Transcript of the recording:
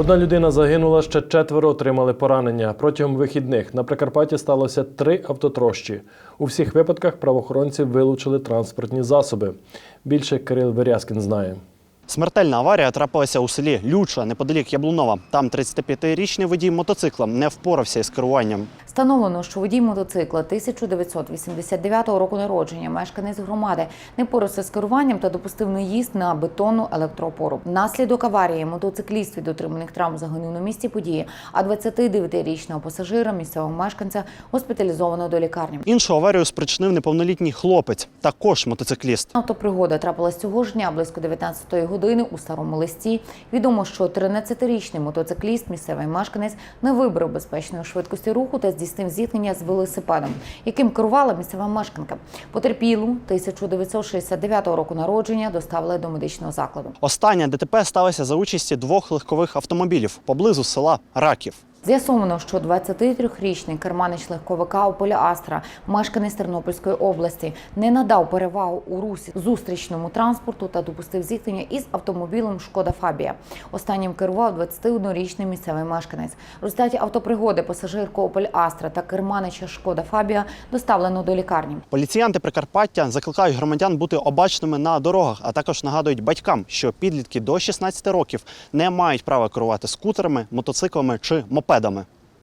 Одна людина загинула, ще четверо отримали поранення. Протягом вихідних на Прикарпатті сталося три автотрощі. У всіх випадках правоохоронці вилучили транспортні засоби. Більше Кирил Верязкін знає. Смертельна аварія трапилася у селі Люча, неподалік Яблунова. Там 35-річний водій мотоцикла не впорався із керуванням. Встановлено, що водій мотоцикла 1989 року народження, мешканець громади, не порався з керуванням та допустив наїзд на бетонну електроопору. Внаслідок аварії мотоцикліст від отриманих травм загинув на місці події, а 29-річного пасажира, місцевого мешканця, госпіталізовано до лікарні. Іншу аварію спричинив неповнолітній хлопець, також мотоцикліст. Автопригода трапилась цього ж дня близько 19-ї години у старому листі. Відомо, що 13-річний мотоцикліст, місцевий мешканець, не вибрав безпечної швидкості руху та здійснив зіткнення з велосипедом, яким керувала місцева мешканка. Потерпілу 1969 року народження доставили до медичного закладу. Остання ДТП сталося за участі двох легкових автомобілів поблизу села Раків. З'ясовано, що 23-річний керманич легковика Ополя Астра, мешканець Тернопільської області, не надав перевагу у русі зустрічному транспорту та допустив зіткнення із автомобілем Шкода Фабія. Останнім керував 21-річний місцевий мешканець. В результаті автопригоди пасажирку Опель Астра та керманича Шкода Фабія доставлено до лікарні. Поліціянти Прикарпаття закликають громадян бути обачними на дорогах, а також нагадують батькам, що підлітки до 16 років не мають права керувати скутерами, мотоциклами чи мопедами велосипедами.